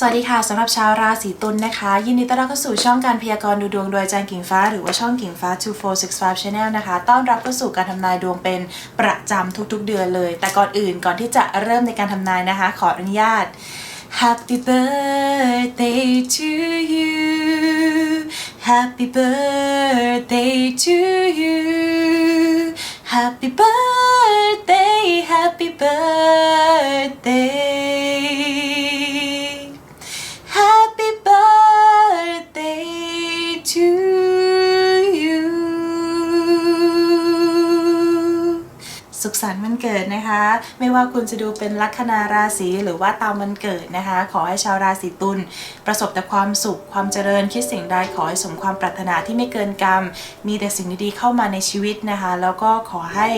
สวัสดีค่ะสำหรับชาวราศีตุลนะคะ ยินดีต้อนรับเข้าสู่ช่องการพยากรณ์ดูดวงโดยอาจารย์กิ่งฟ้า หรือว่าช่องกิ่งฟ้า 2465 Channel นะคะ ต้อนรับเข้าสู่การทำนายดวงเป็นประจำทุกๆเดือนเลย แต่ก่อนอื่นก่อนที่จะเริ่มในการทำนายนะคะ ขออนุญาต Happy birthday to you Happy birthday to you Happy birthday Happy birthday Happy birthday to สุขสันต์วันเกิดนะคะ ไม่ว่าคุณจะดูเป็นลัคนาราศีหรือว่าตามวันเกิดนะคะ ขอให้ชาวราศีตุลประสบแต่ความสุขความเจริญคิดสิ่งใดขอให้สมความปรารถนาที่ไม่เกินกรรม มีแต่สิ่งดีๆเข้ามาในชีวิตนะคะ แล้วก็ขอให้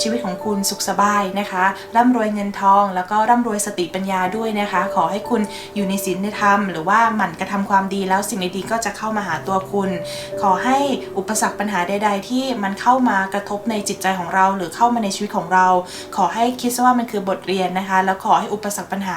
ชีวิตของคุณสุขสบายนะคะร่ำรวยเงินทอง แล้วก็ร่ำรวยสติปัญญาด้วยนะคะ ขอให้คุณอยู่ในศีลในธรรม หรือว่าหมั่นกระทำความดีแล้วสิ่งดีๆก็จะเข้ามาหาตัวคุณ ขอให้อุปสรรคปัญหาใด ๆ ที่มันเข้ามากระทบในจิตใจของเราหรือเข้ามาในชีวิตของเรา ขอให้คิดซะว่ามันคือบทเรียนนะคะ แล้วขอให้อุปสรรคปัญหา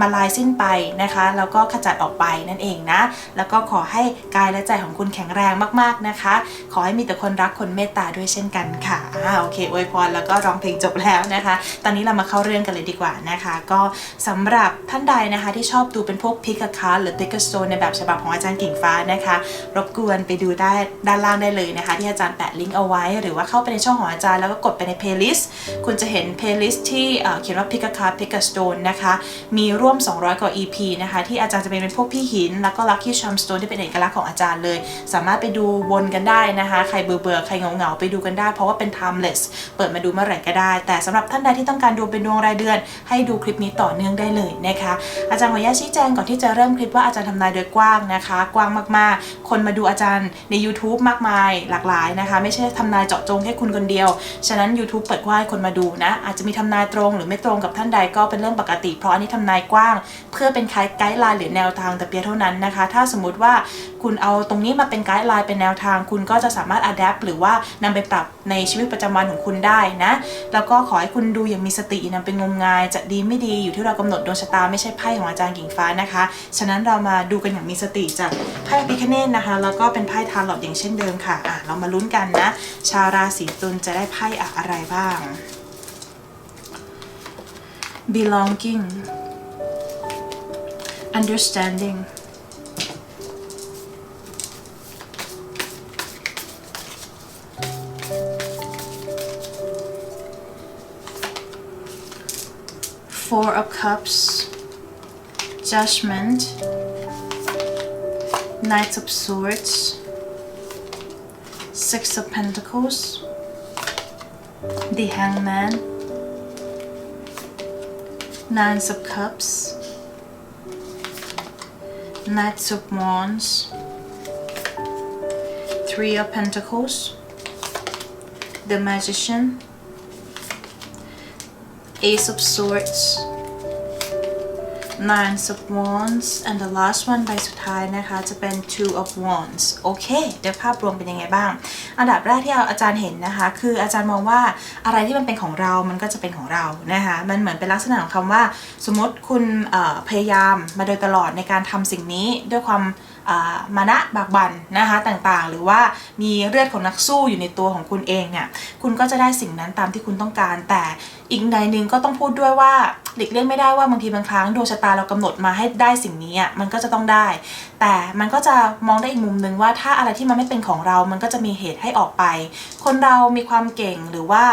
มาลายสิ้นไปนะคะ แล้วก็ขจัดออกไปนั่นเองนะ แล้วก็ขอให้กายและใจของคุณแข็งแรงมากๆนะคะ ขอให้มีแต่คนรักคนเมตตาด้วยเช่นกันค่ะอ่าโอเคอวยพรแล้วก็ร้องเพลงจบแล้วนะคะ ตอนนี้เรามาเข้าเรื่องกันเลยดีกว่านะคะ ก็สำหรับท่านใดนะคะที่ชอบดูเป็นพวกพิกคาหรือพิกโตนในแบบฉบับของอาจารย์กิ่งฟ้านะคะ รบกวนไปดูได้ด้านล่างได้เลยนะคะ ที่อาจารย์แปะลิงก์เอาไว้ หรือว่าเข้าไปในช่องของอาจารย์แล้วก็กดไปใน playlist คุณจะเห็น playlist ที่เขียนว่า pick a card pick a stone นะคะ มีร่วม 200 กว่า EP นะคะ ที่อาจารย์จะเป็นพวกพี่หิน แล้วก็ lucky charm stone ที่เป็นเอกลักษณ์ของอาจารย์เลย สามารถไปดูวนกันได้นะคะ ใครเบื่อเบื่อใครเหงาเหงาๆไปดูกันได้ เพราะว่าเป็น timeless เปิดมาดูเมื่อไหร่ก็ได้ แต่สำหรับท่านใดที่ต้องการดูเป็นดวงรายเดือน ให้ดูคลิปนี้ต่อเนื่องได้เลยนะคะ อาจารย์ขออนุญาตชี้แจงก่อนที่จะเริ่มคลิปว่าอาจารย์ทำนายโดยกว้างนะคะ กว้างมากๆ คนมาดูอาจารย์ใน YouTube มากมายหลากหลายนะคะ ไม่ใช่ทำนายเจาะจงแค่คุณคนเดียว ฉะนั้น YouTube เปิดกว้างให้คนมาดูนะ อาจจะมีทำนายตรงหรือไม่ตรงกับท่านใดก็เป็นเรื่องปกติ เพราะอันนี้ทำนายกว้าง เพื่อเป็นไกด์ไลน์หรือแนวทางแต่เพียงเท่านั้นนะคะ ถ้าสมมุติว่าคุณเอาตรงนี้มาเป็นไกด์ไลน์เป็นแนวทาง คุณก็จะสามารถอัดแอปหรือว่านำไปปรับในชีวิตประจำวันของคุณได้นะ แล้วก็ขอให้คุณดูอย่างมีสตินำเป็นงมงาย จะดีไม่ดีอยู่ที่เรากำหนดดวงชะตาไม่ใช่ไพ่ของอาจารย์กิ่งฟ้านะคะ ฉะนั้นเรามาดูกันอย่างมีสติจากไพ่พิคเนตนะคะ แล้วก็เป็นไพ่ทาร์ลอตอย่างเช่นเดิมค่ะอะ เรามาลุ้นกันนะ ชาวราศีตุลจะได้ไพ่อะไรบ้าง belonging. Understanding. Four of cups. Judgment. Knights of swords. Six of pentacles the hangman. Nine of Cups, Knights of Wands, Three of Pentacles, the Magician, Ace of Swords, Nine of Wands and the last one ใบสุดท้ายนะคะจะเป็น Two of Wands โอเคเดี๋ยวภาพรวมเป็นยังไงบ้าง อันดับแรกที่อาจารย์เห็นนะคะ คืออาจารย์มองว่าอะไรที่มันเป็นของเรามันก็จะเป็นของเรานะคะมันเหมือนเป็นลักษณะของคำว่า สมมติคุณพยายามมาโดยตลอดในการทำสิ่งนี้ด้วยความ มานะบากบันนะคะต่างๆ หรือว่ามีเลือดของนักสู้อยู่ในตัวของคุณเองเนี่ยคุณก็จะได้สิ่งนั้นตามที่คุณต้องการ แต่อีกในหนึ่งก็ต้องพูดด้วยว่าหลีกเลี่ยงไม่ได้ว่าบางทีบางครั้งดวงชะตาเรากำหนดมาให้ได้สิ่งนี้อะมันก็จะต้องได้ แต่มันก็จะมองได้อีกมุมหนึ่งว่าถ้าอะไรที่มันไม่เป็นของเรา มันก็จะมีเหตุให้ออกไป คนเรามีความเก่งหรือว่า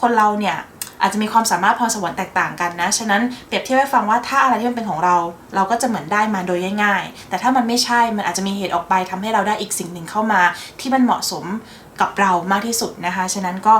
คนเราเนี่ย อาจจะมีความสามารถพรสวรรค์แตกต่างกันนะ ฉะนั้นเปรียบเทียบให้ฟังว่าถ้าอะไรที่มันเป็นของเรา เราก็จะเหมือนได้มาโดยง่าย ๆ แต่ถ้ามันไม่ใช่ มันอาจจะมีเหตุออกไปทำให้เราได้อีกสิ่งหนึ่งเข้ามา ที่มันเหมาะสมกับเรามากที่สุดนะคะ ฉะนั้นก็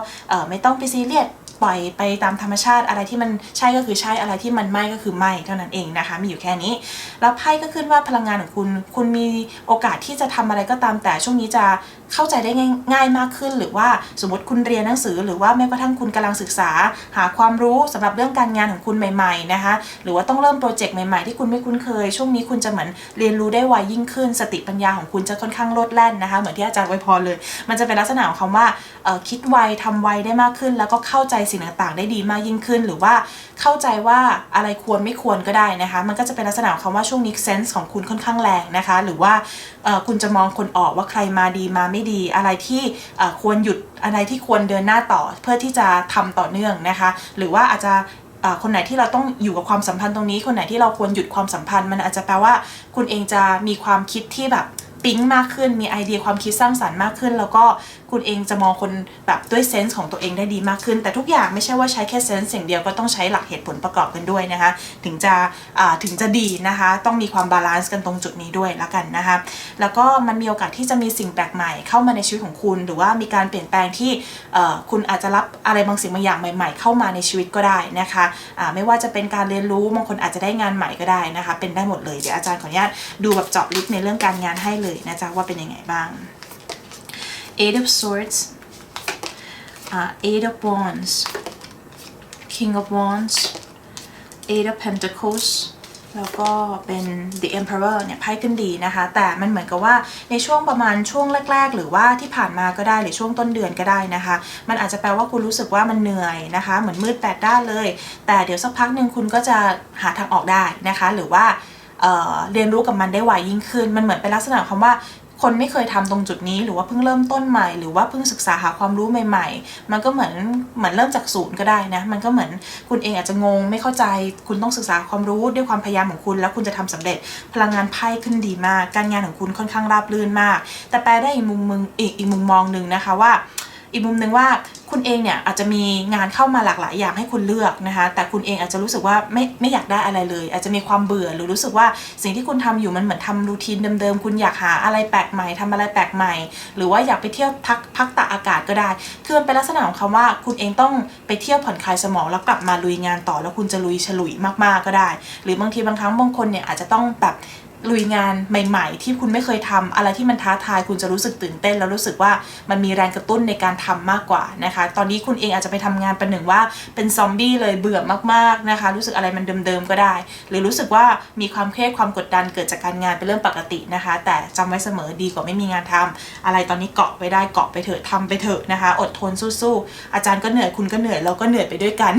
ไม่ต้องไปซีเรียส ปล่อยไปตามธรรมชาติอะไรที่มันใช่ก็คือใช่อะไรที่มันไม่ก็คือไม่เท่านั้นเองนะคะ มีอยู่แค่นี้ แล้วไพ่ก็ขึ้นว่าพลังงานของคุณ คุณมีโอกาสที่จะทำอะไรก็ตามแต่ช่วงนี้จะเข้าใจได้ง่ายมากขึ้น หรือว่าสมมติคุณเรียนหนังสือ หรือว่าแม้กระทั่งคุณกำลังศึกษา หาความรู้สำหรับเรื่องการงานของคุณใหม่ ๆนะคะ หรือว่าต้องเริ่มโปรเจกต์ใหม่ๆ ที่คุณไม่คุ้นเคย ช่วงนี้คุณจะเหมือนเรียนรู้ได้ไวยิ่งขึ้น สติปัญญาของคุณจะค่อนข้างโลดแล่นนะคะ เหมือนที่อาจารย์ไวยพรเลย มันจะเป็นลักษณะของคำว่าคิดไวทำไวได้มากขึ้น แล้วก็เข้าใจสิ่งต่างๆ ได้ดีมากยิ่งขึ้น หรือว่าเข้าใจว่าอะไรควรไม่ควรก็ได้นะคะ มันก็จะเป็นลักษณะของคำว่าช่วงนี้เซนส์ของคุณค่อนข้างแรงนะคะ หรือว่าคุณจะมองคนออกว่าใครมาดีมาไม่ดี อะไรที่ควรหยุดอะไรที่ควรเดินหน้าต่อเพื่อที่จะทำต่อเนื่องนะคะ หรือว่าอาจจะคนไหนที่เราต้องอยู่กับความสัมพันธ์ตรงนี้ คนไหนที่เราควรหยุดความสัมพันธ์ มันอาจจะแปลว่า คุณเองจะมีความคิดที่แบบ ปิ๊งมากขึ้น มีไอเดียความคิดสร้างสรรค์มากขึ้น แล้วก็คุณเองจะมองคนแบบด้วยเซนส์ของตัวเองได้ดีมากขึ้น แต่ทุกอย่างไม่ใช่ว่าใช้แค่เซนส์อย่างเดียวก็ต้องใช้หลักเหตุผลประกอบกันด้วยนะคะ ถึงจะถึงจะดีนะคะ ต้องมีความบาลานซ์กันตรงจุดนี้ด้วยแล้วกันนะคะ แล้วก็มันมีโอกาสที่จะมีสิ่งแปลกใหม่เข้ามาในชีวิตของคุณ หรือว่ามีการเปลี่ยนแปลงที่คุณอาจจะรับอะไรบางสิ่งบางอย่างใหม่ ๆ เข้ามาในชีวิตก็ได้นะคะอ่าไม่ว่าจะเป็นการเรียนรู้บางคนอาจจะได้งานใหม่ก็ได้นะคะ เป็นได้หมดเลยเดี๋ยวอาจารย์ขออนุญาตดูแบบเจาะลึกในเรื่องการงานให้เลยนะจ๊ะว่าเป็นยังไงบ้าง Eight of Swords อ่า Eight of Wands King of Wands Eight of Pentacles แล้วก็เป็น The Emperor เนี่ยไพ่ขึ้นดีนะคะ แต่มันเหมือนกับว่าในช่วงประมาณช่วงแรก ๆ หรือว่าที่ผ่านมาก็ได้หรือช่วงต้นเดือนก็ได้นะคะ มันอาจจะแปลว่าคุณรู้สึกว่ามันเหนื่อยนะคะ เหมือนมืดแปดด้านเลย แต่เดี๋ยวสักพักหนึ่งคุณก็จะหาทางออกได้นะคะ หรือว่า เเรียนรู้กับมันได้ไวยิ่งขึ้น มันเหมือนเป็นลักษณะของคำว่าคนไม่เคยทำตรงจุดนี้หรือว่าเพิ่งเริ่มต้นใหม่ หรือว่าเพิ่งศึกษาหาความรู้ใหม่ ๆ มันก็เหมือนเหมือนเริ่มจากศูนย์ก็ได้นะ มันก็เหมือนคุณเองอาจจะงงไม่เข้าใจ คุณต้องศึกษาความรู้ด้วยความพยายามของคุณ แล้วคุณจะทำสำเร็จพลังงานไพ่ขึ้นดีมาก การงานของคุณค่อนข้างราบรื่นมาก แต่แปลได้อีกมุมมึงอีกอีกมุมมองหนึ่งนะคะว่า อีกมุมหนึ่งว่าคุณเองเนี่ยอาจจะมีงานเข้ามาหลากหลายอย่างให้คุณเลือกนะคะแต่คุณเองอาจจะรู้สึกว่าไม่ไม่อยากได้อะไรเลย อาจจะมีความเบื่อหรือรู้สึกว่าสิ่งที่คุณทำอยู่มันเหมือนทำรูทีนเดิมๆคุณอยากหาอะไรแปลกใหม่ทำอะไรแปลกใหม่ หรือว่าอยากไปเที่ยวพักพักตากอากาศก็ได้คือมันเป็นลักษณะของคำว่าคุณเองต้องไปเที่ยวผ่อนคลายสมองแล้วกลับมาลุยงานต่อแล้วคุณจะลุยฉลุยมากๆก็ได้ หรือบางทีบางครั้งบางคนเนี่ยอาจจะต้องแบบ ลุยงานใหม่ ๆ ที่คุณไม่เคยทำอะไรที่มันท้าทายคุณจะรู้สึกตื่นเต้น แล้วรู้สึกว่ามันมีแรงกระตุ้นในการทำมากกว่านะคะ ตอนนี้คุณเองอาจจะไปทำงานประหนึ่งว่าเป็นซอมบี้เลยเบื่อมากๆนะคะ รู้สึกอะไรมันเดิมๆก็ได้ หรือรู้สึกว่ามีความเครียดความกดดันเกิดจากการงานเป็นเรื่องปกตินะคะ แต่จำไว้เสมอดีกว่าไม่มีงานทำอะไรตอนนี้เกาะไปได้เกาะไปเถอะทำไปเถอะนะคะ อดทนสู้ๆอาจารย์ก็เหนื่อยคุณก็เหนื่อยเราก็เหนื่อยไปด้วยกัน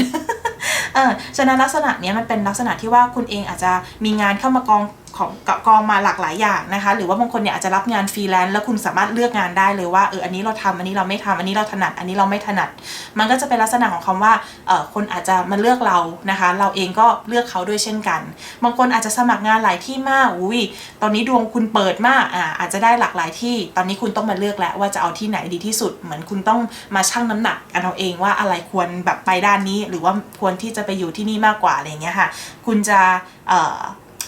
เออฉะนั้นลักษณะนี้มันเป็นลักษณะที่ว่าคุณเองอาจจะมีงานเข้ามากอง ของกับกองมาหลากหลายอย่างนะคะ หรือว่าบางคนเนี่ยอาจจะรับงานฟรีแลนซ์แล้วคุณสามารถเลือกงานได้เลยว่าเอออันนี้เราทำอันนี้เราไม่ทำอันนี้เราถนัดอันนี้เราไม่ถนัด มันก็จะเป็นลักษณะของคำว่าเออคนอาจจะมาเลือกเรานะคะ เราเองก็เลือกเขาด้วยเช่นกัน บางคนอาจจะสมัครงานหลายที่มากอุ้ยตอนนี้ดวงคุณเปิดมากอ่าอาจจะได้หลากหลายที่ ตอนนี้คุณต้องมาเลือกแล้วว่าจะเอาที่ไหนดีที่สุด เหมือนคุณต้องมาชั่งน้ำหนักกันเอาเองว่าอะไรควรแบบไปด้านนี้ หรือว่าควรที่จะไปอยู่ที่นี่มากกว่าอะไรเงี้ยค่ะ คุณจะเอ่อ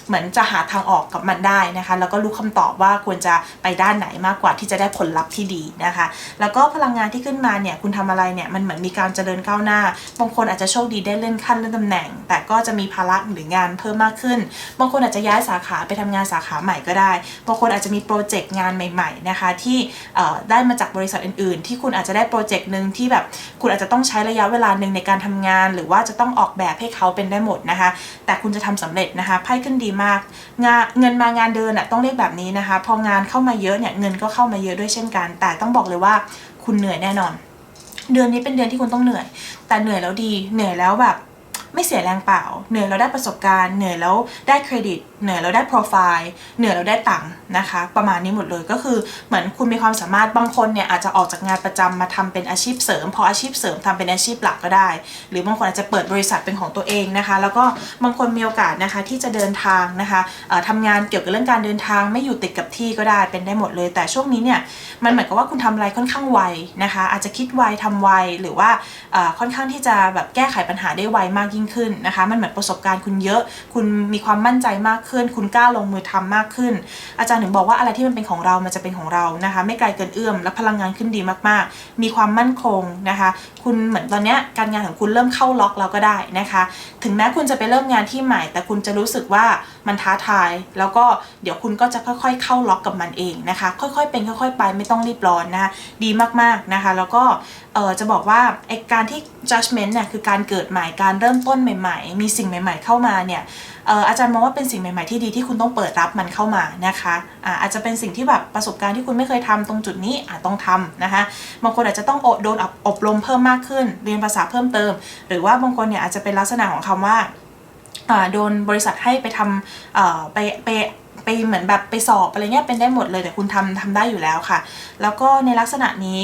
เหมือนจะหาทางออกกับมันได้นะคะ แล้วก็รู้คำตอบว่าควรจะไปด้านไหนมากกว่าที่จะได้ผลลัพธ์ที่ดีนะคะ แล้วก็พลังงานที่ขึ้นมาเนี่ยคุณทำอะไรเนี่ยมันเหมือนมีการเจริญก้าวหน้า บางคนอาจจะโชคดีได้เลื่อนขั้นเลื่อนตำแหน่ง แต่ก็จะมีภาระหรืองานเพิ่มมากขึ้น บางคนอาจจะย้ายสาขาไปทำงานสาขาใหม่ก็ได้ บางคนอาจจะมีโปรเจกต์งานใหม่ ๆนะคะ ที่ได้มาจากบริษัทอื่น ๆ ที่คุณอาจจะได้โปรเจกต์หนึ่งที่แบบคุณอาจจะต้องใช้ระยะเวลาหนึ่งในการทำงาน หรือว่าจะต้องออกแบบให้เขาเป็นได้หมดนะคะ แต่คุณจะทำสำเร็จนะคะไพ่ขึ้นดีมาก งานเงินมางานเดินอะต้องเรียกแบบนี้นะคะ พองานเข้ามาเยอะเนี่ยเงินก็เข้ามาเยอะด้วยเช่นกัน แต่ต้องบอกเลยว่าคุณเหนื่อยแน่นอน เดือนนี้เป็นเดือนที่คุณต้องเหนื่อย แต่เหนื่อยแล้วดีเหนื่อยแล้วแบบ ไม่เสียแรงเปล่า เหนื่อยแล้วได้ประสบการณ์ เหนื่อยแล้วได้เครดิต เหนื่อยแล้วได้โปรไฟล์ เหนื่อยแล้วได้ตังค์นะคะ ประมาณนี้หมดเลยก็คือเหมือนคุณมีความสามารถบางคนเนี่ยอาจจะออกจากงานประจำมาทำเป็นอาชีพเสริม พออาชีพเสริมทำเป็นอาชีพหลักก็ได้ หรือบางคนอาจจะเปิดบริษัทเป็นของตัวเองนะคะ แล้วก็บางคนมีโอกาสนะคะที่จะเดินทางนะคะทำงานเกี่ยวกับเรื่องการเดินทางไม่อยู่ติดกับที่ก็ได้เป็นได้หมดเลย แต่ช่วงนี้เนี่ยมันเหมือนกับว่าคุณทำอะไรค่อนข้างไวนะคะ อาจจะคิดไวทำไวหรือว่าค่อนข้างที่จะแบบแก้ไขปัญหาได้ไวมากยิ่งขึ้นนะคะ มันเหมือนประสบการณ์คุณเยอะ คุณมีความมั่นใจมากขึ้น คุณกล้าลงมือทำมากขึ้น อาจารย์ถึงบอกว่าอะไรที่มันเป็นของเรา มันจะเป็นของเรานะคะ ไม่ไกลเกินเอื้อม และพลังงานขึ้นดีมากๆ มีความมั่นคงนะคะ คุณเหมือนตอนนี้การงานของคุณเริ่มเข้าล็อกแล้วก็ได้นะคะ ถึงแม้คุณจะไปเริ่มงานที่ใหม่ แต่คุณจะรู้สึกว่า มันท้าทาย แล้วก็เดี๋ยวคุณก็จะค่อยๆ เข้าล็อกกับมันเองนะคะ ค่อยๆเป็นค่อยๆ ไปไม่ต้องรีบร้อนนะดีมากๆนะคะ แล้วก็เออจะบอกว่าไอการที่ judgment เนี่ยคือการเกิดใหม่การเริ่มต้นใหม่ ๆ มีสิ่งใหม่ ๆ เข้ามาเนี่ยอาจารย์มองว่าเป็นสิ่งใหม่ ๆ ที่ดีที่คุณต้องเปิดรับมันเข้ามานะคะอาอาจจะเป็นสิ่งที่แบบประสบการณ์ที่คุณไม่เคยทำตรงจุดนี้อาจต้องทำนะคะบางคนอาจจะต้องโดนอบรมเพิ่มมากขึ้น เรียนภาษาเพิ่มเติม หรือว่าบางคนเนี่ยอาจจะเป็นลักษณะของคำว่าอ่า โดนบริษัทให้ไปทำเอ่อไปไปไปเหมือนแบบไปสอบอะไรเงี้ยเป็นได้หมดเลยแต่คุณทำทำได้อยู่แล้วค่ะ แล้วก็ในลักษณะนี้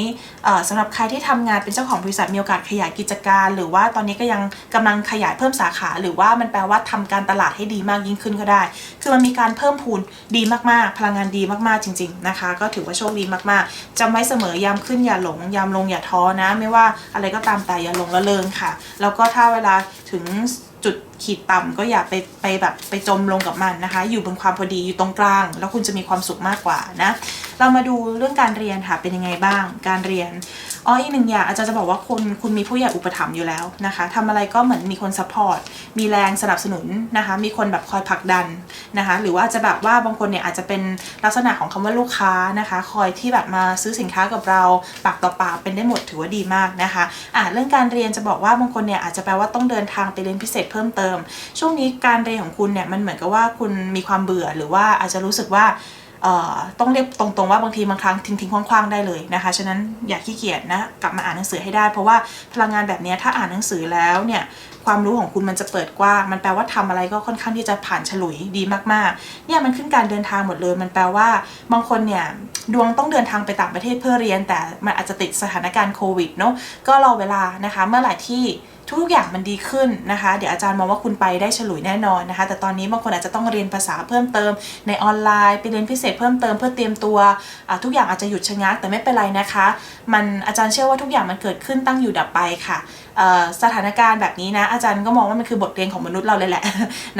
สำหรับใครที่ทำงานเป็นเจ้าของบริษัทมีโอกาสขยายกิจการ หรือว่าตอนนี้ก็ยังกำลังขยายเพิ่มสาขา หรือว่ามันแปลว่าทำการตลาดให้ดีมากยิ่งขึ้นก็ได้ คือมันมีการเพิ่มพูนดีมากๆ พลังงานดีมากๆจริง ๆนะคะ ก็ถือว่าโชคดีมากๆจำไว้เสมอยามขึ้นอย่าหลงยามลงอย่าท้อนะ ไม่ว่าอะไรก็ตามแต่อย่าหลงละเริงค่ะ แล้วก็ถ้าเวลาถึงจุดขีดต่ำก็อย่าไปไปแบบไปจมลงกับมันนะคะ อยู่บนความพอดีอยู่ตรงกลาง แล้วคุณจะมีความสุขมากกว่านะ เรามาดูเรื่องการเรียนค่ะเป็นยังไงบ้าง การเรียนอ๋ออีกหนึ่งอย่างอาจารย์จะบอกว่าคุณคุณมีผู้ใหญ่อุปถัมภ์อยู่แล้วนะคะทำอะไรก็เหมือนมีคนซัพพอร์ตมีแรงสนับสนุนนะคะ มีคนแบบคอยผลักดันนะคะ หรือว่าจะแบบว่าบางคนเนี่ยอาจจะเป็นลักษณะของคำว่าลูกค้านะคะ คอยที่แบบมาซื้อสินค้ากับเราปากต่อปากเป็นได้หมดถือว่าดีมากนะคะอ่าเรื่องการเรียนจะบอกว่าบางคนเนี่ยอาจจะแปลว่าต้องเดินทางไปเรียนพิเศษเพิ่มเติมช่วงนี้การเรียนของคุณเนี่ยมันเหมือนกับว่าคุณมีความเบื่อหรือว่าอาจจะรู้สึกว่าต้องเรียกตรงๆว่าบางทีบางครั้งทิ้งๆคว้างๆได้เลยนะคะ ฉะนั้นอย่าขี้เกียจนะกลับมาอ่านหนังสือให้ได้ เพราะว่าพลังงานแบบนี้ถ้าอ่านหนังสือแล้วเนี่ยความรู้ของคุณมันจะเปิดกว้าง มันแปลว่าทำอะไรก็ค่อนข้างที่จะผ่านฉลุยดีมากๆ เนี่ยมันขึ้นการเดินทางหมดเลย มันแปลว่าบางคนเนี่ยดวงต้องเดินทางไปต่างประเทศเพื่อเรียน แต่มันอาจจะติดสถานการณ์โควิดเนาะก็รอเวลานะคะ เมื่อไหร่ที่ ทุกอย่างมันดีขึ้นนะคะ เดี๋ยวอาจารย์มองว่าคุณไปได้ฉลุยแน่นอนนะคะ แต่ตอนนี้บางคนอาจจะต้องเรียนภาษาเพิ่มเติม ในออนไลน์ไปเรียนพิเศษเพิ่มเติมเพื่อเตรียมตัว ทุกอย่างอาจจะหยุดชะงักแต่ไม่เป็นไรนะคะ มันอาจารย์เชื่อว่าทุกอย่างมันเกิดขึ้นตั้งอยู่ดับไปค่ะ สถานการณ์แบบนี้นะอาจารย์ก็มองว่ามันคือบทเรียนของมนุษย์เราเลยแหละ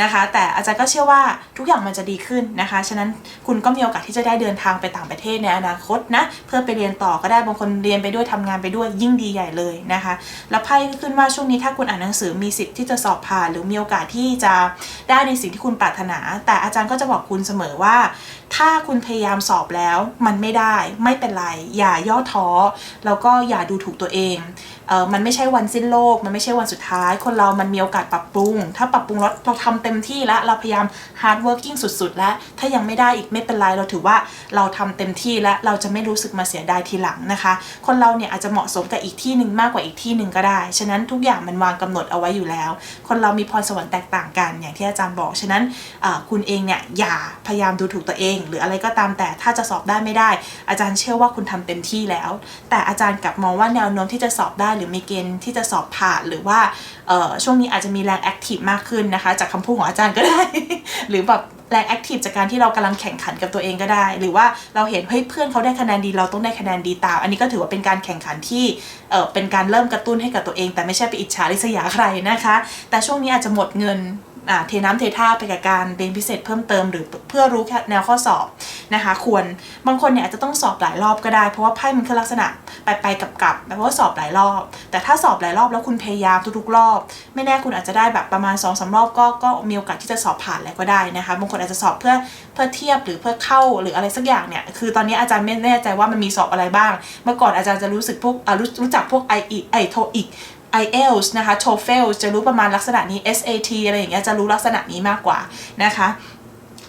นะคะ แต่อาจารย์ก็เชื่อว่าทุกอย่างมันจะดีขึ้นนะคะ ฉะนั้นคุณก็มีโอกาสที่จะได้เดินทางไปต่างประเทศในอนาคตนะเพื่อไปเรียนต่อก็ได้บางคนเรียนไปด้วยทำงานไปด้วยยิ่งดีใหญ่เลยนะคะ แล้วไพ่ก็ขึ้นว่าช่วงนี้ถ้าคุณอ่านหนังสือมีสิทธิ์ที่จะสอบผ่านหรือมีโอกาสที่จะได้ในสิ่งที่คุณปรารถนา แต่อาจารย์ก็จะบอกคุณเสมอว่า ถ้าคุณพยายามสอบแล้วมันไม่ได้ไม่เป็นไรอย่าย่อท้อแล้วก็อย่าดูถูกตัวเองเออมันไม่ใช่วันสิ้นโลก มันไม่ใช่วันสุดท้าย คนเรามันมีโอกาสปรับปรุง ถ้าปรับปรุงแล้วเราทำเต็มที่แล้ว เราพยายาม hard working สุดๆ แล้ว ถ้ายังไม่ได้อีกไม่เป็นไร เราถือว่าเราทำเต็มที่แล้วเราจะไม่รู้สึกมาเสียดายทีหลังนะคะ คนเราเนี่ยอาจจะเหมาะสมกับอีกที่หนึ่งมากกว่าอีกที่หนึ่งก็ได้ ฉะนั้นทุกอย่างมันวางกำหนดเอาไว้อยู่แล้ว คนเรามีพรสวรรค์แตกต่างกัน อย่างที่อาจารย์บอก ฉะนั้นคุณเองเนี่ยอย่าพยายามดูถูกตัวเอง หรืออะไรก็ตามแต่ถ้าจะสอบได้ไม่ได้ อาจารย์เชื่อว่าคุณทำเต็มที่แล้ว แต่อาจารย์กลับมองว่าแนวโน้มที่จะสอบได้หรือมีเกณฑ์ที่จะสอบผ่านหรือว่าช่วงนี้อาจจะมีแรงแอคทีฟมากขึ้นนะคะ จากคำพูดของอาจารย์ก็ได้ หรือแบบแรงแอคทีฟจากการที่เรากำลังแข่งขันกับตัวเองก็ได้ หรือว่าเราเห็นเฮ้ยเพื่อนเขาได้คะแนนดีเราต้องได้คะแนนดีตาม อันนี้ก็ถือว่าเป็นการแข่งขันที่เออเป็นการเริ่มกระตุ้นให้กับตัวเอง แต่ไม่ใช่ไปอิจฉาริษยาใครนะคะ แต่ช่วงนี้อาจจะหมดเงิน เทน้ำเทท่าไปกับการเรียนพิเศษเพิ่มเติมหรือเพื่อรู้แนวข้อสอบนะคะ ควรบางคนเนี่ยอาจจะต้องสอบหลายรอบก็ได้ เพราะว่าไพ่มันคือลักษณะไปไปกับกับแปลว่าสอบหลายรอบ แต่ถ้าสอบหลายรอบแล้วคุณพยายามทุกๆรอบ ไม่แน่คุณอาจจะได้แบบประมาณ2อสรอบก็ก็มีโอกาสที่จะสอบผ่านแล้วก็ได้นะคะบางคนอาจจะสอบเพื่อเพื่อเทียบหรือเพื่อเข้าหรืออะไรสักอย่างเนี่ยคือตอนนี้อาจารย์ไม่แน่ใจว่ามันมีสอบอะไรบ้าง เมื่อก่อนอาจารย์จะรู้สึกพวกรู้จักพวก i อไอโทอีก IELTS นะคะ TOEFL จะรู้ประมาณลักษณะนี้ SAT อะไรอย่างเงี้ยจะรู้ลักษณะนี้มากกว่านะคะ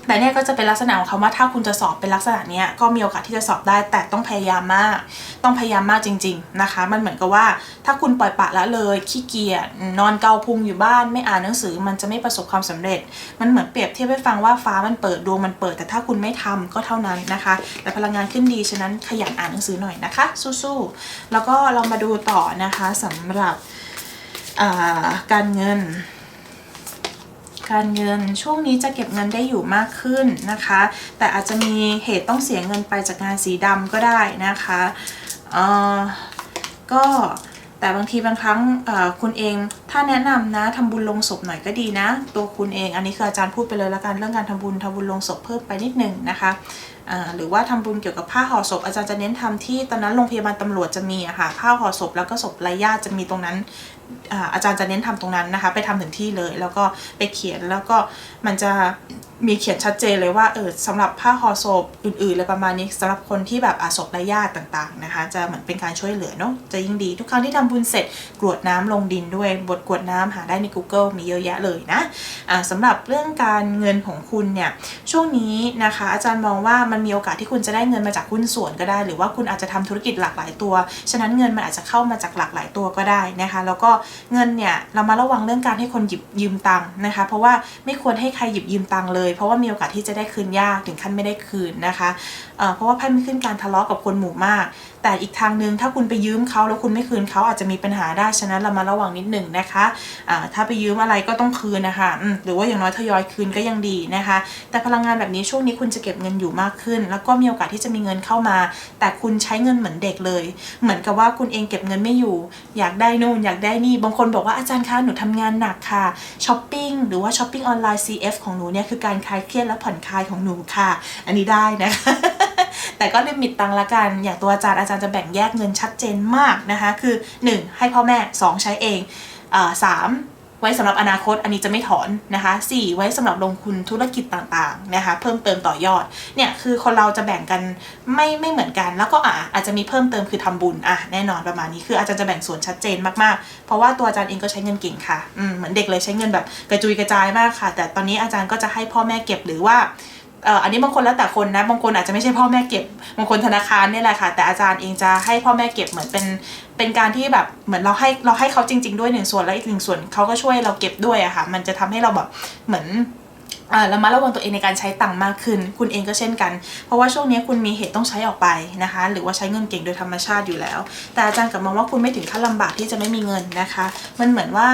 แต่เนี่ยก็จะเป็นลักษณะของคำว่าถ้าคุณจะสอบเป็นลักษณะเนี้ยก็มีโอกาสที่จะสอบได้แต่ต้องพยายามมาก ต้องพยายามมากจริง ๆนะคะ มันเหมือนกับว่าถ้าคุณปล่อยปละละเลยขี้เกียจนอนเกาพุงอยู่บ้านไม่อ่านหนังสือ มันจะไม่ประสบความสำเร็จ มันเหมือนเปรียบเทียบให้ฟังว่าฟ้ามันเปิดดวงมันเปิด แต่ถ้าคุณไม่ทำก็เท่านั้นนะคะ แต่พลังงานขึ้นดีฉะนั้นขยันอ่านหนังสือหน่อยนะคะ สู้ๆแล้วก็เรามาดูต่อนะคะสำหรับการเงิน การเงินช่วงนี้จะเก็บเงินได้อยู่มากขึ้นนะคะ แต่อาจจะมีเหตุต้องเสียเงินไปจากงานสีดำก็ได้นะคะเออก็แต่บางทีบางครั้งคุณเองถ้าแนะนำนะทำบุญลงศพหน่อยก็ดีนะ ตัวคุณเองอันนี้คืออาจารย์พูดไปเลยละกันเรื่องการทำบุญทำบุญลงศพเพิ่มไปนิดหนึ่งนะคะหรือว่าทำบุญเกี่ยวกับผ้าห่อศพ อาจารย์จะเน้นทำที่ตอนนั้นโรงพยาบาลตำรวจจะมีอะค่ะผ้าห่อศพแล้วก็ศพไร้ญาติจะมีตรงนั้น อาอาจารย์จะเน้นทำตรงนั้นนะคะ ไปทำถึงที่เลย แล้วก็ไปเขียนแล้วก็มันจะ มีเขียนชัดเจนเลยว่าเออสำหรับผ้าห่อศพอื่นๆอะไรประมาณนี้สำหรับคนที่แบบอาศพและญาติต่างๆนะคะ จะเหมือนเป็นการช่วยเหลือเนาะจะยิ่งดีทุกครั้งที่ทำบุญเสร็จกรวดน้ำลงดินด้วยบทกรวดน้ำหาได้ใน Google มีเยอะแยะเลยนะอ่าสำหรับเรื่องการเงินของคุณเนี่ยช่วงนี้นะคะ อาจารย์มองว่ามันมีโอกาสที่คุณจะได้เงินมาจากหุ้นส่วนก็ได้ หรือว่าคุณอาจจะทำธุรกิจหลากหลายตัว ฉะนั้นเงินมันอาจจะเข้ามาจากหลากหลายตัวก็ได้นะคะ แล้วก็เงินเนี่ยเรามาระวังเรื่องการให้คนหยิบยืมตังค์นะคะ เพราะว่าไม่ควรให้ใครหยิบยืมตังค์เลยเพราะว่ามีโอกาสที่จะได้คืนยากถึงขั้นไม่ได้คืนนะคะเพราะว่าไพ่ไม่ขึ้นการทะเลาะกับคนหมู่มาก แต่อีกทางหนึ่งถ้าคุณไปยืมเขาแล้วคุณไม่คืนเขาอาจจะมีปัญหาได้ฉะนั้นเรามาระวังนิดหนึ่งนะคะอ่าถ้าไปยืมอะไรก็ต้องคืนนะคะหรือว่าอย่างน้อยทยอยคืนก็ยังดีนะคะ แต่พลังงานแบบนี้ช่วงนี้คุณจะเก็บเงินอยู่มากขึ้น แล้วก็มีโอกาสที่จะมีเงินเข้ามา แต่คุณใช้เงินเหมือนเด็กเลย เหมือนกับว่าคุณเองเก็บเงินไม่อยู่ อยากได้นู่นอยากได้นี่บางคนบอกว่าอาจารย์คะหนูทำงานหนักค่ะช้อปปิ้งหรือว่าช้อปปิ้งออนไลน์ CF ของหนูเนี่ยคือการคลายเครียดและผ่อนคลายของหนูค่ะ อันนี้ได้นะคะ แต่ก็ลิมิตตังค์ละกัน อย่างตัวอาจารย์อาจารย์จะแบ่งแยกเงินชัดเจนมากนะคะคือ 1. ให้พ่อแม่ 2. ใช้เองอ่าสามไว้สำหรับอนาคตอันนี้จะไม่ถอนนะคะ 4. ไว้สำหรับลงทุนธุรกิจต่างๆนะคะ เพิ่มเติมต่อยอดเนี่ยคือคนเราจะแบ่งกันไม่ไม่เหมือนกัน แล้วก็อะอาจจะมีเพิ่มเติมคือทำบุญอะแน่นอนประมาณนี้คืออาจารย์จะแบ่งส่วนชัดเจนมากๆ เพราะว่าตัวอาจารย์เองก็ใช้เงินเก่งค่ะอืมเหมือนเด็กเลยใช้เงินแบบกระจุยกระจายมากค่ะ แต่ตอนนี้อาจารย์ก็จะให้พ่อแม่เก็บหรือว่า อันนี้บางคนแล้วแต่คนนะ บางคนอาจจะไม่ใช่พ่อแม่เก็บบางคนธนาคารเนี่ยแหละค่ะ แต่อาจารย์เองจะให้พ่อแม่เก็บเหมือนเป็นเป็นการที่แบบเหมือนเราให้เราให้เขาจริง ๆ ด้วยหนึ่งส่วนแล้วอีกหนึ่งส่วนเขาก็ช่วยเราเก็บด้วยอะค่ะ มันจะทำให้เราแบบเหมือนอ่าระมัดระวังตัวเองในการใช้ตังค์มากขึ้น คุณเองก็เช่นกัน เพราะว่าช่วงนี้คุณมีเหตุต้องใช้ออกไปนะคะ หรือว่าใช้เงินเก่งโดยธรรมชาติอยู่แล้ว แต่อาจารย์กลับมองว่าคุณไม่ถึงขั้นลำบากที่จะไม่มีเงินนะคะ มันเหมือนว่า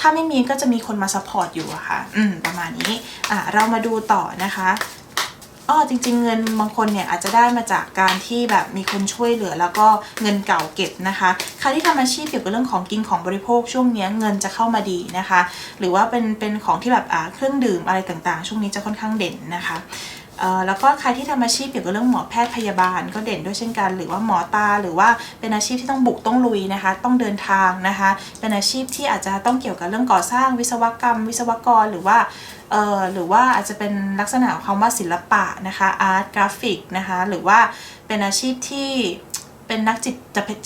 ถ้าไม่มีก็จะมีคนมาซัพพอร์ตอยู่อะค่ะ อืม ประมาณนี้ อ่าเรามาดูต่อนะคะ อ้อจริง ๆ เงินบางคนเนี่ยอาจจะได้มาจากการที่แบบมีคนช่วยเหลือ แล้วก็เงินเก่าเก็บนะคะใครที่ทำอาชีพเกี่ยวกับเรื่องของกินของบริโภคช่วงนี้เงินจะเข้ามาดีนะคะ หรือว่าเป็นเป็นของที่แบบอ่าเครื่องดื่มอะไรต่างๆ ช่วงนี้จะค่อนข้างเด่นนะคะแล้วก็ใครที่ทำอาชีพเกี่ยวกับเรื่องหมอแพทย์พยาบาลก็เด่นด้วยเช่นกัน หรือว่าหมอตาหรือว่าเป็นอาชีพที่ต้องบุกต้องลุยนะคะ ต้องเดินทางนะคะ เป็นอาชีพที่อาจจะต้องเกี่ยวกับเรื่องก่อสร้างวิศวกรรม วิศวกรหรือว่า เอ่อหรือว่าอาจจะเป็นลักษณะของคำว่าศิลปะนะคะอาร์ตกราฟิกนะคะหรือว่าเป็นอาชีพที่เป็นนักจิต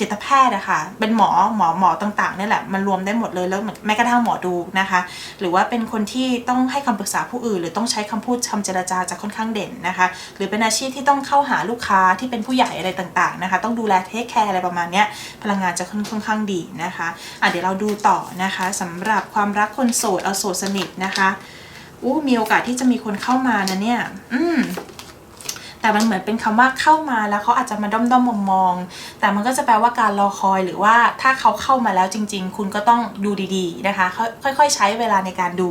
จิตแพทย์อะค่ะ เป็นหมอหมอหมอต่างๆนี่แหละ มันรวมได้หมดเลยแล้วแม้กระทั่งหมอดูนะคะ หรือว่าเป็นคนที่ต้องให้คำปรึกษาผู้อื่น หรือต้องใช้คำพูดคำเจรจาจะค่อนข้างเด่นนะคะ หรือเป็นอาชีพที่ต้องเข้าหาลูกค้าที่เป็นผู้ใหญ่อะไรต่างๆนะคะ ต้องดูแลเทคแคร์อะไรประมาณนี้พลังงานจะค่อนข้างดีนะคะอะเดี๋ยวเราดูต่อนะคะสำหรับความรักคนโสดเอาโสดสนิทนะคะ อู้มีโอกาสที่จะมีคนเข้ามานะเนี่ย อืม แต่มันเหมือนเป็นคำว่าเข้ามาแล้วเขาอาจจะมาด้อมด้อมมองมองๆแต่มันก็จะแปลว่าการรอคอยหรือว่าถ้าเขาเข้ามาแล้วจริง ๆ คุณก็ต้องดูดีๆนะคะ ค่อยๆ ใช้เวลาในการดู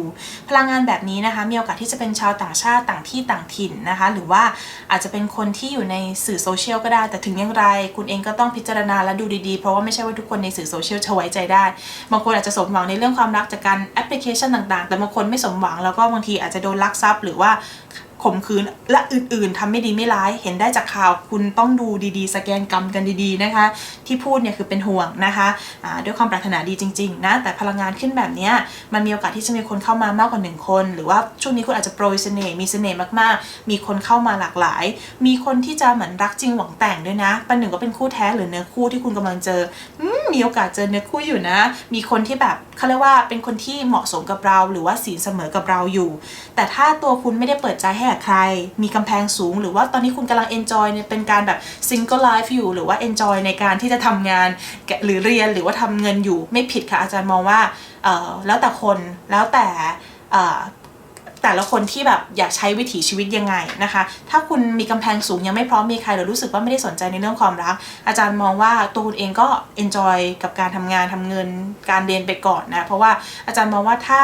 พลังงานแบบนี้นะคะมีโอกาสที่จะเป็นชาวต่างชาติต่างที่ต่างถิ่นนะคะ หรือว่าอาจจะเป็นคนที่อยู่ในสื่อโซเชียลก็ได้ แต่ถึงอย่างไร คุณเองก็ต้องพิจารณาและดูดีๆ เพราะว่าไม่ใช่ว่าทุกคนในสื่อโซเชียลจะไว้ใจได้บางคนอาจจะสมหวังในเรื่องความรักจากการแอปพลิเคชันต่างๆ แต่บางคนไม่สมหวังแล้วก็บางทีอาจจะโดนลักทรัพย์หรือว่า ข่มขืนและอื่นๆทำไม่ดีไม่ร้ายเห็นได้จากข่าวคุณต้องดูดีๆ สแกนกรรมกันดีๆนะคะ ที่พูดเนี่ยคือเป็นห่วงนะคะะด้วยความปรารถนาดีจริงๆนะแต่พลังงานขึ้นแบบนี้มันมีโอกาสที่จะมีคนเข้ามามากกว่าหนึ่งคน หรือว่าช่วงนี้คุณอาจจะโปรยเสน่ห์มีเสน่ห์มากๆ มีคนเข้ามาหลากหลาย มีคนที่จะเหมือนรักจริงหวังแต่งด้วยนะปันหนึ่งก็เป็นคู่แท้หรือเนื้อคู่ที่คุณกำลังเจออมมีโอกาสเจอเนื้อคู่อยู่นะ มีคนที่แบบเขาเรียกว่าเป็นคนที่เหมาะสมกับเรา หรือว่าสีลเสมอกับเราอยู่ แต่ถ้าตัวคุณไม่ได้เปิดใจให้กับใคร มีกำแพงสูง หรือว่าตอนนี้คุณกำลัง enjoy เนี่ยเป็นการแบบ single life อยู่ หรือว่า enjoy ในการที่จะทำงานหรือเรียนหรือว่าทำเงินอยู่ไม่ผิดค่ะ อาจารย์มองว่าแล้วแต่คนแล้วแต่แต่ละคนที่แบบอยากใช้วิถีชีวิตยังไงนะคะ ถ้าคุณมีกำแพงสูงยังไม่พร้อมมีใครหรือรู้สึกว่าไม่ได้สนใจในเรื่องความรัก อาจารย์มองว่าตัวคุณเองก็ enjoy กับการทำงานทำเงินการเรียนไปก่อนนะ เพราะว่าอาจารย์มองว่าถ้า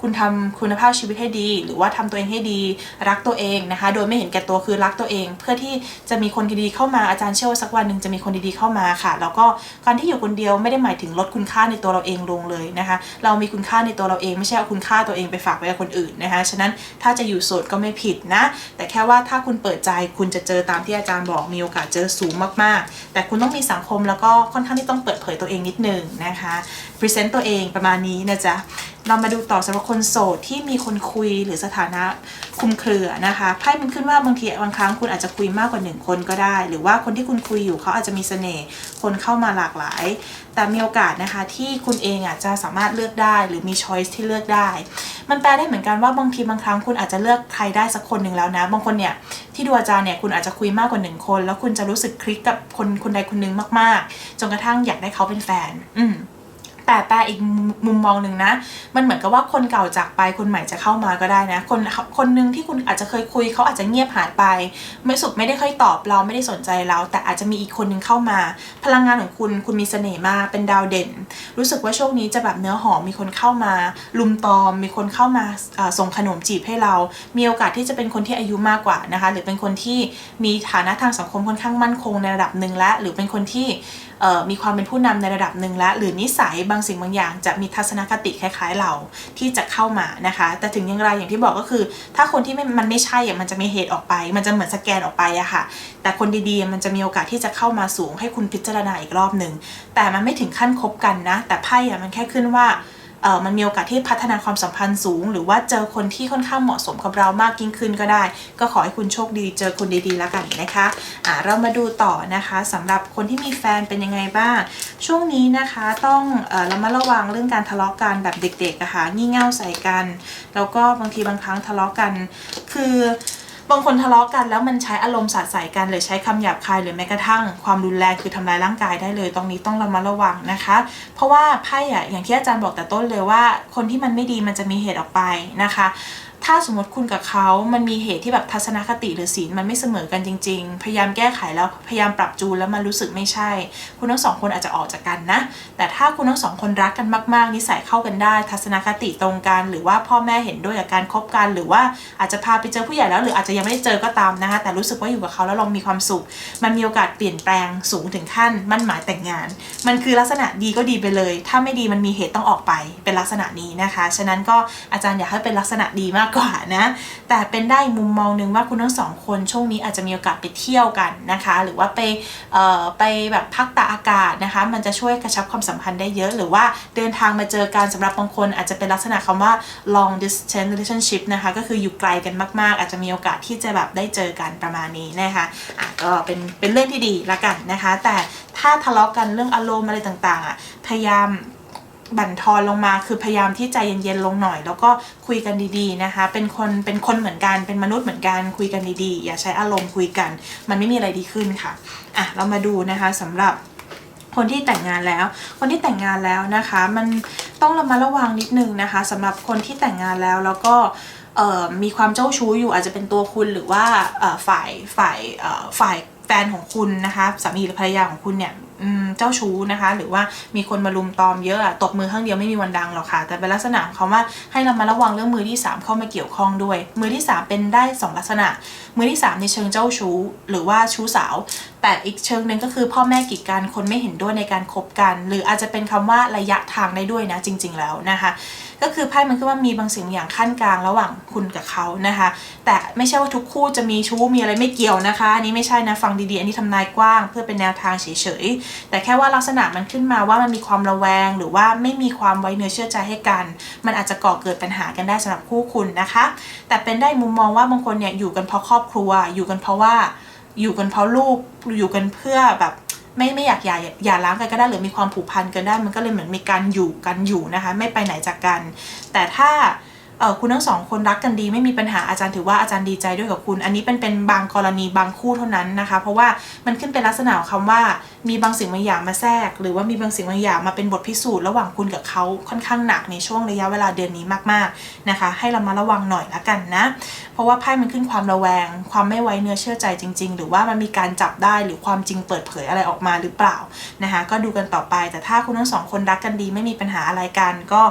คุณทำคุณภาพชีวิตให้ดี หรือว่าทำตัวเองให้ดีรักตัวเองนะคะ โดยไม่เห็นแก่ตัวคือรักตัวเอง เพื่อที่จะมีคนดีๆเข้ามาอาจารย์เชื่อว่าสักวันหนึ่งจะมีคนดีๆเข้ามาค่ะ แล้วก็การที่อยู่คนเดียวไม่ได้หมายถึงลดคุณค่าในตัวเราเองลงเลยนะคะ เรามีคุณค่าในตัวเราเองไม่ใช่เอาคุณค่าตัวเองไปฝากไว้กับคนอื่นนะคะฉะนั้นถ้าจะอยู่โสดก็ไม่ผิดนะ แต่แค่ว่าถ้าคุณเปิดใจคุณจะเจอตามที่อาจารย์บอกมีโอกาสเจอสูงมากๆ แต่คุณต้องมีสังคมแล้วก็ค่อนข้างที่ต้องเปิดเผยตัวเองนิดนึงนะคะพรีเซนต์ตัวเองประมาณนี้นะจ๊ะเรามาดูต่อสำหรับคนโสดที่มีคนคุยหรือสถานะคุมเครือนะคะไพ่มันขึ้นว่าบางทีบางครั้งคุณอาจจะคุยมากกว่าหนึ่งคนก็ได้ หรือว่าคนที่คุณคุยอยู่เขาอาจจะมีเสน่ห์คนเข้ามาหลากหลาย แต่มีโอกาสนะคะที่คุณเองอะจะสามารถเลือกได้หรือมีช้อยส์ที่เลือกได้ มันแปลได้เหมือนกันว่าบางทีบางครั้งคุณอาจจะเลือกใครได้สักคนหนึ่งแล้วนะ บางคนเนี่ยที่ดูอาจารย์เนี่ยคุณอาจจะคุยมากกว่าหนึ่งคน แล้วคุณจะรู้สึกคลิกกับคนคนใดคนหนึ่งมากๆ จนกระทั่งอยากได้เขาเป็นแฟน อืม แต่แปลอีกมุมมองหนึ่งนะ มันเหมือนกับว่าคนเก่าจากไปคนใหม่จะเข้ามาก็ได้นะ คนคนหนึ่งที่คุณอาจจะเคยคุยเขาอาจจะเงียบหายไป ไม่สุดไม่ได้ค่อยตอบเราไม่ได้สนใจเรา แต่อาจจะมีอีกคนหนึ่งเข้ามา พลังงานของคุณคุณมีเสน่ห์มากเป็นดาวเด่น รู้สึกว่าช่วงนี้จะแบบเนื้อหอมมีคนเข้ามา ลุมตอมมีคนเข้ามาส่งขนมจีบให้เรา มีโอกาสที่จะเป็นคนที่อายุมากกว่านะคะ หรือเป็นคนที่มีฐานะทางสังคมค่อนข้างมั่นคงในระดับหนึ่งและหรือเป็นคนที่ มีความเป็นผู้นำในระดับหนึ่งแล้ว หรือนิสัยบางสิ่งบางอย่าง จะมีทัศนคติคล้ายๆเราที่จะเข้ามานะคะ แต่ถึงอย่างไรอย่างที่บอกก็คือ ถ้าคนที่ไม่มันไม่ใช่อะมันจะมีเหตุออกไป มันจะเหมือนสแกนออกไปอะค่ะ แต่คนดีๆมันจะมีโอกาสที่จะเข้ามาสูงให้คุณพิจารณาอีกรอบหนึ่งแต่มันไม่ถึงขั้นคบกันนะ แต่ไพ่อะมันแค่ขึ้นว่า มันมีโอกาสที่พัฒนาความสัมพันธ์สูง หรือว่าเจอคนที่ค่อนข้างเหมาะสมกับเรามากยิ่งขึ้นก็ได้ ก็ขอให้คุณโชคดีเจอคนดีๆแล้วกันนะคะอ่าเรามาดูต่อนะคะสำหรับคนที่มีแฟนเป็นยังไงบ้าง ช่วงนี้นะคะต้องเอ่อระมัดระวังเรื่องการทะเลาะกันแบบเด็กๆอะค่ะงี่เง่าใส่กัน แล้วก็บางทีบางครั้งทะเลาะกัน คือ บางคนทะเลาะกันแล้วมันใช้อารมณ์สาดใส่กันหรือใช้คำหยาบคายหรือแม้กระทั่งความรุนแรงคือทำร้ายร่างกายได้เลย ตรงนี้ต้องระมัดระวังนะคะ เพราะว่าไพ่อะอย่างที่อาจารย์บอกแต่ต้นเลยว่า คนที่มันไม่ดีมันจะมีเหตุออกไปนะคะ ถ้าสมมติคุณกับเขามันมีเหตุที่แบบทัศนคติหรือศีลมันไม่เสมอกันจริง ๆ พยายามแก้ไขแล้วพยายามปรับจูนแล้วมันรู้สึกไม่ใช่ คุณทั้งสองคนอาจจะออกจากกันนะ แต่ถ้าคุณทั้งสองคนรักกันมากๆ นิสัยเข้ากันได้ ทัศนคติตรงกันหรือว่าพ่อแม่เห็นด้วยกับการคบกัน หรือว่าอาจจะพาไปเจอผู้ใหญ่แล้ว หรืออาจจะยังไม่ได้เจอก็ตามนะคะแต่รู้สึกว่าอยู่กับเขาแล้วเรามีความสุข มันมีโอกาสเปลี่ยนแปลงสูงถึงขั้น มั่นหมายแต่งงาน มันคือลักษณะดีก็ดีไปเลย ถ้าไม่ดีมันมีเหตุต้องออกไปเป็นลักษณะนี้นะคะ ฉะนั้นก็อาจารย์อยากให้เป็นลักษณะดีมากกว่านะ แต่เป็นได้มุมมองหนึ่งว่าคุณทั้งสองคนช่วงนี้อาจจะมีโอกาสไปเที่ยวกันนะคะ หรือว่าไปไปแบบพักตากอากาศนะคะ มันจะช่วยกระชับความสัมพันธ์ได้เยอะหรือว่าเดินทางมาเจอกันสำหรับบางคนอาจจะเป็นลักษณะคำว่า long distance relationship นะคะก็คืออยู่ไกลกันมาก ๆ อาจจะมีโอกาสที่จะแบบได้เจอกันประมาณนี้นะคะะก็เป็นเป็นเรื่องที่ดีละกันนะคะ แต่ถ้าทะเลาะกันเรื่องอารมณ์อะไรต่างๆอะพยายาม บั่นทอนลงมาคือพยายามที่ใจเย็นๆลงหน่อย แล้วก็คุยกันดีๆนะคะ เป็นคนเป็นคนเหมือนกันเป็นมนุษย์เหมือนกันคุยกันดีๆ อย่าใช้อารมณ์คุยกัน มันไม่มีอะไรดีขึ้นค่ะอะเรามาดูนะคะสำหรับคนที่แต่งงานแล้ว คนที่แต่งงานแล้วนะคะ มันต้องระมัดระวังนิดนึงนะคะสำหรับคนที่แต่งงานแล้วแล้วก็มีความเจ้าชู้อยู่อาจจะเป็นตัวคุณหรือว่าฝ่ายฝ่ายฝ่ายแฟนของคุณนะคะสามีหรือภรรยาของคุณเนี่ย เจ้าชู้นะคะ หรือว่ามีคนมาลุมตอมเยอะอะตบมือข้างเดียวไม่มีวันดังหรอกค่ะ แต่เป็นลักษณะของคำว่าให้เรามาระวังเรื่องมือที่ 3 เข้ามาเกี่ยวข้องด้วย มือที่ 3 เป็นได้ 2 ลักษณะ มือที่ 3 ในเชิงเจ้าชู้ หรือว่าชู้สาว แต่อีกเชิงหนึ่งก็คือพ่อแม่กีดกันคนไม่เห็นด้วยในการคบกัน หรืออาจจะเป็นคำว่าระยะทางได้ด้วยนะจริง ๆ แล้วนะคะก็คือไพ่มันคือว่ามีบางสิ่งบางอย่างขั้นกลางระหว่างคุณกับเขานะคะ แต่ไม่ใช่ว่าทุกคู่จะมีชู้มีอะไรไม่เกี่ยวนะคะอันนี้ไม่ใช่นะฟังดีๆ อันนี้ทำนายกว้าง เพื่อเป็นแนวทางเฉยๆแต่แค่ว่าลักษณะมันขึ้นมาว่ามันมีความระแวง หรือว่าไม่มีความไว้เนื้อเชื่อใจให้กัน มันอาจจะก่อเกิดปัญหากันได้สำหรับคู่คุณนะคะ แต่เป็นได้มุมมองว่าบางคนเนี่ยอยู่กันเพราะครอบครัว อยู่กันเพราะว่า อยู่กันเพราะลูกอยู่กันเพื่อแบบไม่ไม่อยากหย่าอย่าล้างกันก็ได้หรือมีความผูกพันกันได้ มันก็เลยเหมือนมีการอยู่กันอยู่นะคะ ไม่ไปไหนจากกัน แต่ถ้า เออคุณทั้งสองคนรักกันดีไม่มีปัญหาอาจารย์ถือว่าอาจารย์ดีใจด้วยกับคุณ อันนี้เป็นเป็นบางกรณีบางคู่เท่านั้นนะคะ เพราะว่ามันขึ้นเป็นลักษณะของคำว่า มีบางสิ่งบางอย่างมาแทรก หรือว่ามีบางสิ่งบางอย่างมาเป็นบทพิสูจน์ระหว่างคุณกับเขาค่อนข้างหนักในช่วงระยะเวลาเดือนนี้มากๆนะคะ ให้เรามาระวังหน่อยละกันนะ เพราะว่าไพ่มันขึ้นความระแวง ความไม่ไว้เนื้อเชื่อใจจริง ๆ หรือว่ามันมีการจับได้หรือความจริงเปิดเผยอะไรออกมาหรือเปล่านะคะก็ดูกันต่อไป แต่ถ้าคุณทั้งสองคนรักกันดีไม่มีปัญหาอะไรกัน ก็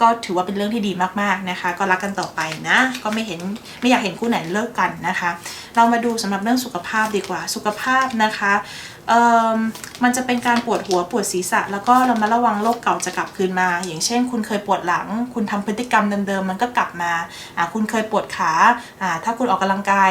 ก็ถือว่าเป็นเรื่องที่ดีมากๆนะคะก็รักกันต่อไปนะ ก็ไม่เห็นไม่อยากเห็นคู่ไหนเลิกกันนะคะ เรามาดูสำหรับเรื่องสุขภาพดีกว่า สุขภาพนะคะเอ่อมันจะเป็นการปวดหัวปวดศีรษะ แล้วก็เรามาระวังโรคเก่าจะกลับคืนมา อย่างเช่น คุณเคยปวดหลัง คุณทำพฤติกรรมเดิมๆมันก็กลับมาอ่าคุณเคยปวดขาอ่าถ้าคุณออกกำลังกาย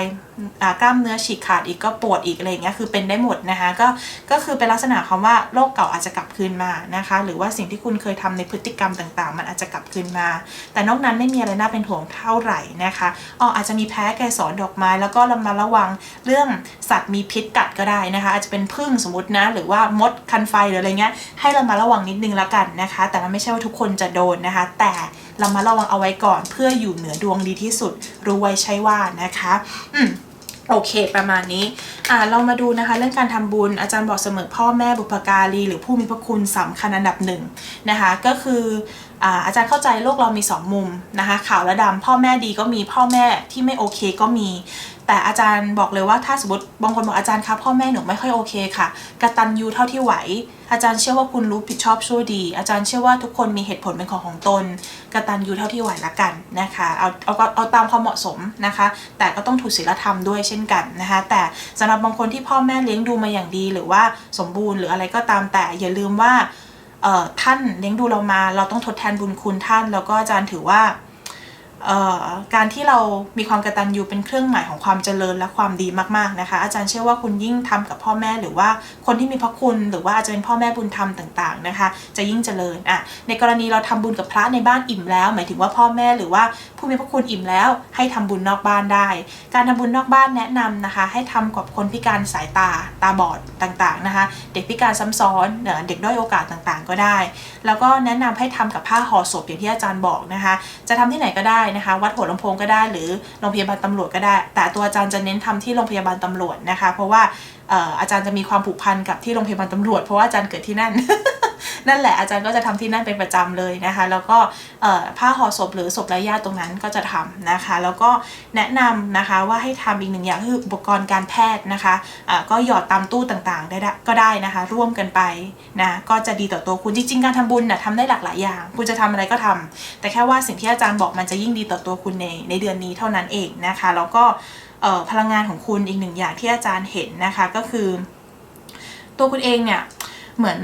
กล้ามเนื้อฉีกขาดอีกก็ปวดอีกอะไรเงี้ยคือเป็นได้หมดนะคะก็ก็คือเป็นลักษณะคำว่าโรคเก่าอาจจะกลับคืนมานะคะ หรือว่าสิ่งที่คุณเคยทำในพฤติกรรมต่างๆ มันอาจจะกลับคืนมา แต่นอกนั้นไม่มีอะไรน่าเป็นห่วงเท่าไหร่นะคะอ๋ออาจจะมีแพ้แกสอนดอกไม้ แล้วก็รามาระวังเรื่องสัตว์มีพิษกัดก็ได้นะคะ อาจจะเป็นพึ่งสมมตินะ หรือว่ามดคันไฟหรืออะไรเงี้ยให้รามาระวังนิดนึงแล้วกันนะคะ แต่มันไม่ใช่ว่าทุกคนจะโดนนะคะ แต่เรามาระวังเอาไว้ก่อนเพื่ออยู่เหนือดวงดีที่สุด รู้ไว้ใช่ว่านะคะ อืมโอเค ประมาณนี้อ่าเรามาดูนะคะ เรื่องการทำบุญอาจารย์บอกเสมอพ่อแม่บุพการี หรือผู้มีพระคุณสำคัญอันดับหนึ่งนะคะ ก็คืออาอาจารย์เข้าใจโลกเรามีสองมุมนะคะขาวและดำพ่อแม่ดีก็มีพ่อแม่ที่ไม่โอเคก็มี แต่อาจารย์บอกเลยว่าถ้าสมมติบางคนบอกอาจารย์คะพ่อแม่หนูไม่ค่อยโอเคค่ะกระตัญญูเท่าที่ไหว อาจารย์เชื่อว่าคุณรู้ผิดชอบชั่วดี อาจารย์เชื่อว่าทุกคนมีเหตุผลเป็นของของตนกระตัญญูเท่าที่ไหวละกันนะคะเอาเอาเอาเอาตามความเหมาะสมนะคะ แต่ก็ต้องถูกศีลธรรมด้วยเช่นกันนะคะแต่สำหรับบางคนที่พ่อแม่เลี้ยงดูมาอย่างดี หรือว่าสมบูรณ์หรืออะไรก็ตามแต่อย่าลืมว่าท่านเลี้ยงดูเรามา เราต้องทดแทนบุญคุณท่าน แล้วก็อาจารย์ถือว่า การที่เรามีความกระตัญญูเป็นเครื่องหมายของความเจริญและความดีมากๆนะคะ อาจารย์เชื่อว่าคุณยิ่งทำกับพ่อแม่หรือว่าคนที่มีพระคุณ หรือว่าอาจจะเป็นพ่อแม่บุญธรรมต่างๆนะคะ จะยิ่งเจริญอะในกรณีเราทำบุญกับพระในบ้านอิ่มแล้ว หมายถึงว่าพ่อแม่หรือว่าผู้มีพระคุณอิ่มแล้ว ให้ทำบุญนอกบ้านได้ การทำบุญนอกบ้านแนะนำนะคะ ให้ทำกับคนพิการสายตาตาบอดต่างๆนะคะ เด็กพิการซ้ำซ้อนเด็กด้อยโอกาสต่างๆ ก็ได้ แล้วก็แนะนำให้ทำกับผ้าห่อศพอย่างที่อาจารย์บอกนะคะ จะทำที่ไหนก็ได้นะคะ วัดหัวลำโพงก็ได้หรือโรงพยาบาลตำรวจก็ได้ แต่ตัวอาจารย์จะเน้นทำที่โรงพยาบาลตำรวจนะคะ เพราะว่าอาจารย์จะมีความผูกพันกับที่โรงพยาบาลตำรวจเพราะว่าอาจารย์เกิดที่นั่น นั่นแหละอาจารย์ก็จะทำที่นั่นเป็นประจำเลยนะคะ แล้วก็ผ้าห่อศพหรือศพไร้ญาติตรงนั้นก็จะทำนะคะ แล้วก็แนะนำนะคะว่าให้ทำอีกหนึ่งอย่างคืออุปกรณ์การแพทย์นะคะอ่าก็หยอดตามตู้ต่างๆได้ก็ได้นะคะ ร่วมกันไปนะก็จะดีต่อตัวคุณจริงๆ การทำบุญนะทำได้หลากหลายอย่าง คุณจะทำอะไรก็ทำแต่แค่ว่าสิ่งที่อาจารย์บอกมันจะยิ่งดีต่อตัวคุณในในเดือนนี้เท่านั้นเองนะคะ แล้วก็ พลังงานของคุณอีกหนึ่งอย่างที่อาจารย์เห็นนะคะก็คือ ตัวคุณเองเนี่ยเหมือน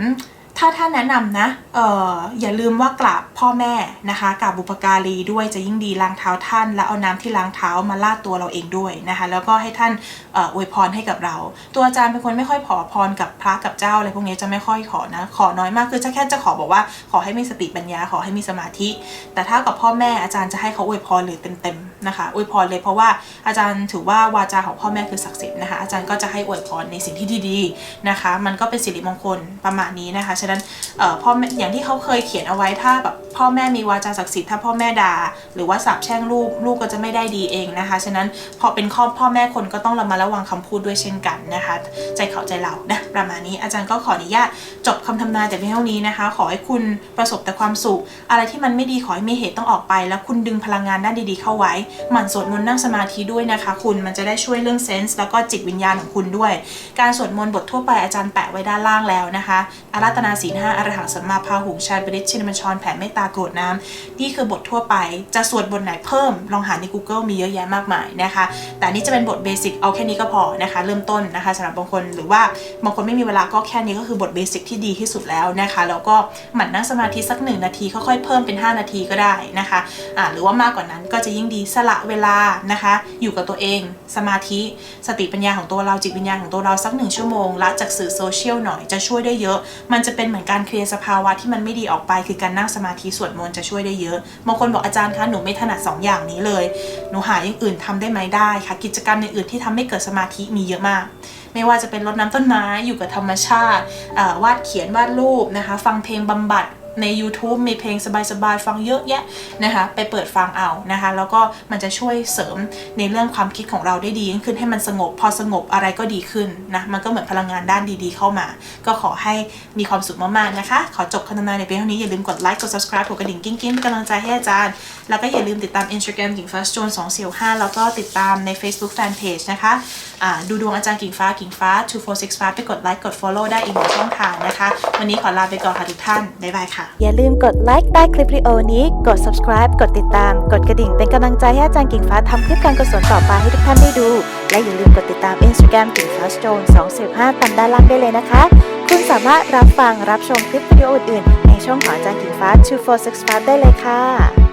ถ้าท่านแนะนำนะเอ่ออย่าลืมว่ากราบพ่อแม่นะคะกราบบุปการีด้วยจะยิ่งดีล้างเท้าท่าน แล้วเอาน้ำที่ล้างเท้ามาลาดตัวเราเองด้วยนะคะ แล้วก็ให้ท่านเอ่ออวยพรให้กับเรา ตัวอาจารย์เป็นคนไม่ค่อยขอพรกับพระกับเจ้าอะไรพวกนี้จะไม่ค่อยขอนะ ขอน้อยมากคือจะแค่จะขอบอกว่าขอให้มีสติปัญญาขอให้มีสมาธิ แต่ถ้ากับพ่อแม่อาจารย์จะให้เขาอวยพรเลยเต็มๆนะคะอวยพรเลยเพราะว่าอาจารย์ถือว่าวาจาของพ่อแม่คือศักดิ์สิทธิ์นะคะอาจารย์ก็จะให้อวยพรในสิ่งที่ดีๆนะคะ มันก็เป็นสิริมงคลประมาณนี้นะคะฉะนั้นเพ่ออย่างที่เขาเคยเขียนเอาไว้ถ้าแบบพ่อแม่มีวาจาศักดิ์สิทธิ์ถ้าพ่อแม่ด่าหรือว่าสาปแช่งลูกลูกก็จะไม่ได้ดีเองนะคะ ฉะนั้นพอเป็นข้อพ่อแม่คนก็ต้องระมัดระวังคำพูดด้วยเช่นกันนะคะ ใจเขาใจเรานะประมาณนี้อาจารย์ก็ขออนุญาตจบคำทำนายแต่เพียงเท่านี้นะคะ ขอให้คุณประสบแต่ความสุข อะไรที่มันไม่ดีขอให้มีเหตุต้องออกไป แล้วคุณดึงพลังงานด้านดีๆเข้าไว้ หมั่นสวดมนต์นั่งสมาธิด้วยนะคะ คุณมันจะได้ช่วยเรื่องเซนส์แล้วก็จิตวิญญาณของคุณด้วย การสวดมนต์บททั่วไปอาจารย์แปะไว้ด้านล่างแล้วนะคะอาราธนาศีลห้าอรหังสัมมาพาหุงชาบริชชินมัญชรแผ่เมตตาโกรธน้ำนี่คือบททั่วไป จะสวดบทไหนเพิ่ม ลองหาใน Google มีเยอะแยะมากมายนะคะ แต่นี่จะเป็นบทเบสิกเอาแค่นี้ก็พอนะคะ เริ่มต้นนะคะสำหรับบางคนหรือว่าบางคนไม่มีเวลาก็แค่นี้ก็คือบทเบสิกที่ดีที่สุดแล้วนะคะแล้วก็หมั่นนั่งสมาธิสักหนึ่งนาทีค่อยๆเพิ่มเป็น 5 นาทีก็ได้นะคะอ่าหรือว่ามากกว่านั้นก็จะยิ่งดีสละเวลานะคะ อยู่กับตัวเอง สมาธิสติปัญญาของตัวเราจิตวิญญาณของตัวเราสักหนึ่งชั่วโมงละจากสื่อโซเชียลหน่อยจะช่วยได้เยอะ มันจะเป็นเหมือนการเคลียร์สภาวะที่มันไม่ดีออกไป คือการนั่งสมาธิสวดมนต์จะช่วยได้เยอะบางคนบอกอาจารย์คะหนูไม่ถนัดสองอย่างนี้เลย หนูหาอย่างอื่นทำได้ไหมได้ค่ะ กิจกรรมในอื่นที่ทำให้เกิดสมาธิมีเยอะมาก ไม่ว่าจะเป็นรดน้ำต้นไม้อยู่กับธรรมชาติวาดเขียนวาดรูปนะคะ ฟังเพลงบำบัด ใน YouTube มีเพลงสบายๆ ฟังเยอะแยะนะคะไปเปิดฟังเอานะคะแล้วก็มันจะช่วยเสริมในเรื่องความคิดของเราได้ดียิ่งขึ้นให้มันสงบ พอสงบอะไรก็ดีขึ้นนะมันก็เหมือนพลังงานด้านดีๆ เข้ามา ก็ขอให้มีความสุขมากๆนะคะ ขอจบคำทำนายในเพียงเท่านี้อย่าลืมกดไลค์กด subscribe กดกระดิ่งกิ้งกิ้งเป็นกำลังใจให้อาจารย์ แล้วก็อย่าลืมติดตาม Instagram กิ่งฟ้า Stone 2 4 5แล้วก็ติดตามใน Facebook Fanpage นะคะอ่าดูดวงอาจารย์กิ่งฟ้ากิ่งฟ้า two four six ไปกดไลค์กด follow ได้อีกหนึ่งช่องทางนะคะ วันนี้ขอลาไปก่อนค่ะทุกท่านบ๊ายบายค่ะค่ะ อย่าลืมกดไลค์ใต้คลิปวิดีโอนี้ กด subscribe กดติดตาม กดกระดิ่งเป็นกำลังใจให้อาจารย์กิ่งฟ้าทำคลิปการกุศลต่อไปให้ทุกท่านได้ดู และอย่าลืมกดติดตาม Instagram กิ่งฟ้าสโตน245ตามด้านล่างได้เลยนะคะ คุณสามารถรับฟังรับชมคลิปวิดีโออื่นในช่องของอาจารย์กิ่งฟ้า 2465ได้เลยค่ะ